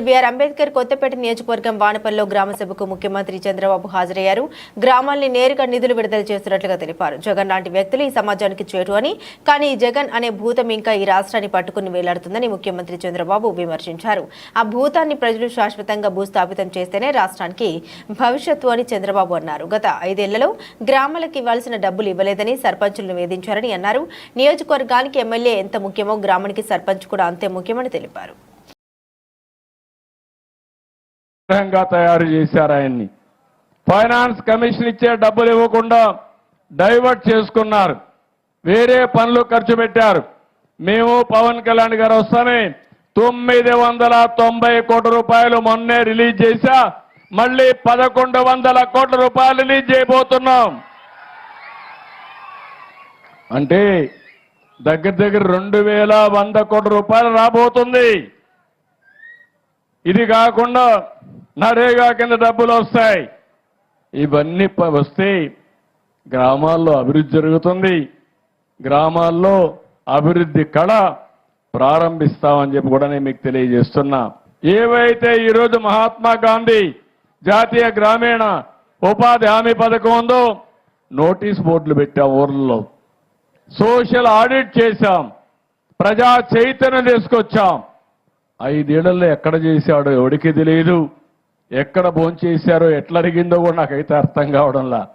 Doctor BR Ambedkar Kothapeta నియోజకవర్గం వానపల్లిలో గ్రామ సభకు ముఖ్యమంత్రి చంద్రబాబు హాజరయ్యారు. గ్రామాల్ని నేరుగా నిధులు విడుదల చేస్తున్నట్లుగా తెలిపారు. జగన్ లాంటి వ్యక్తులు ఈ సమాజానికి చేటు అని కానీ జగన్ అనే భూతం ఇంకా ఈ రాష్ట్రాన్ని పట్టుకుని వేలాడుతుందని ముఖ్యమంత్రి చంద్రబాబు విమర్శించారు. ఆ భూతాన్ని ప్రజలు శాశ్వతంగా భూస్థాపితం చేస్తేనే రాష్ట్రానికి భవిష్యత్తు అని చంద్రబాబు అన్నారు. గత ఐదేళ్ళలో గ్రామాలకు ఇవ్వాల్సిన డబ్బులు ఇవ్వలేదని సర్పంచులను వేధించారని అన్నారు. నియోజకవర్గానికి ఎమ్మెల్యే ఎంత ముఖ్యమో గ్రామానికి సర్పంచ్ కూడా అంతే ముఖ్యమని తెలిపారు. విగ్రహంగా తయారు చేశారు ఆయన్ని. ఫైనాన్స్ కమిషన్ ఇచ్చే డబ్బులు ఇవ్వకుండా డైవర్ట్ చేసుకున్నారు. వేరే పనులు ఖర్చు పెట్టారు. మేము పవన్ కళ్యాణ్ గారు వస్తానే తొమ్మిది వందల తొంభై కోట్ల రూపాయలు మొన్నే రిలీజ్ చేశా మళ్ళీ పదకొండు వందల కోట్ల రూపాయలు రిలీజ్ చేయబోతున్నాం. అంటే దగ్గర దగ్గర రెండు వేల వంద కోట్ల రూపాయలు రాబోతుంది. ఇది కాకుండా నరేగా కింద డబ్బులు వస్తాయి. ఇవన్నీ వస్తే గ్రామాల్లో అభివృద్ధి జరుగుతుంది. గ్రామాల్లో అభివృద్ధి కళ ప్రారంభిస్తామని చెప్పి కూడా నేను మీకు తెలియజేస్తున్నా. ఏవైతే ఈరోజు మహాత్మా గాంధీ జాతీయ గ్రామీణ ఉపాధి హామీ పథకం ఉందో నోటీస్ బోర్డులు పెట్టాం ఊర్లలో సోషల్ ఆడిట్ చేశాం. ప్రజా చైతన్యం తీసుకొచ్చాం. ఐదేళ్ళలో ఎక్కడ చేశాడో ఎవడికి తెలియదు. ఎక్కడ భోంచేశారో ఎట్లా అడిగిందో కూడా నాకైతే అర్థం కావడంలా.